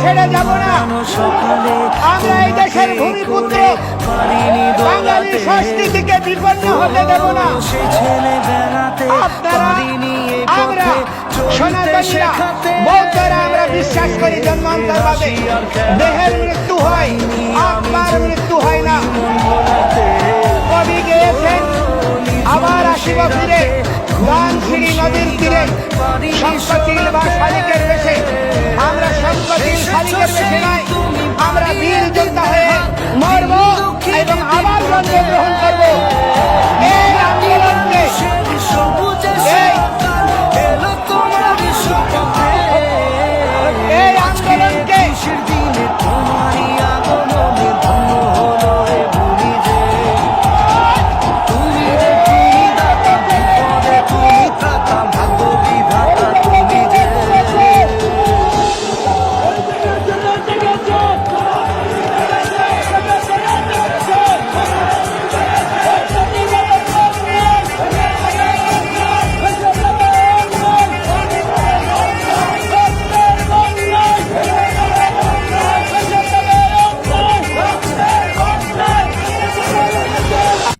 ছেড়ে যাব না। আমরা এই দেশের ভূমিপুত্র। বাঙালি সংস্কৃতিকে বিপন্ন হতে দেব না। আপনারা, আমরা সনাতনীরা, বৌদ্ধরা, আমরা বিশ্বাস করি দেহের মৃত্যু হয় মৃত্যু হয় না। কবি গেয়েছেন, আবার আসিব ফিরে। গানসিঁড়ি নদীর তীরে। শঙ্কচিল বা আমরা শঙ্কচিল শালিকের বেশে নয় আমরা বীর যোদ্ধা হয়ে মরব এবং আবার জন্মগ্রহণ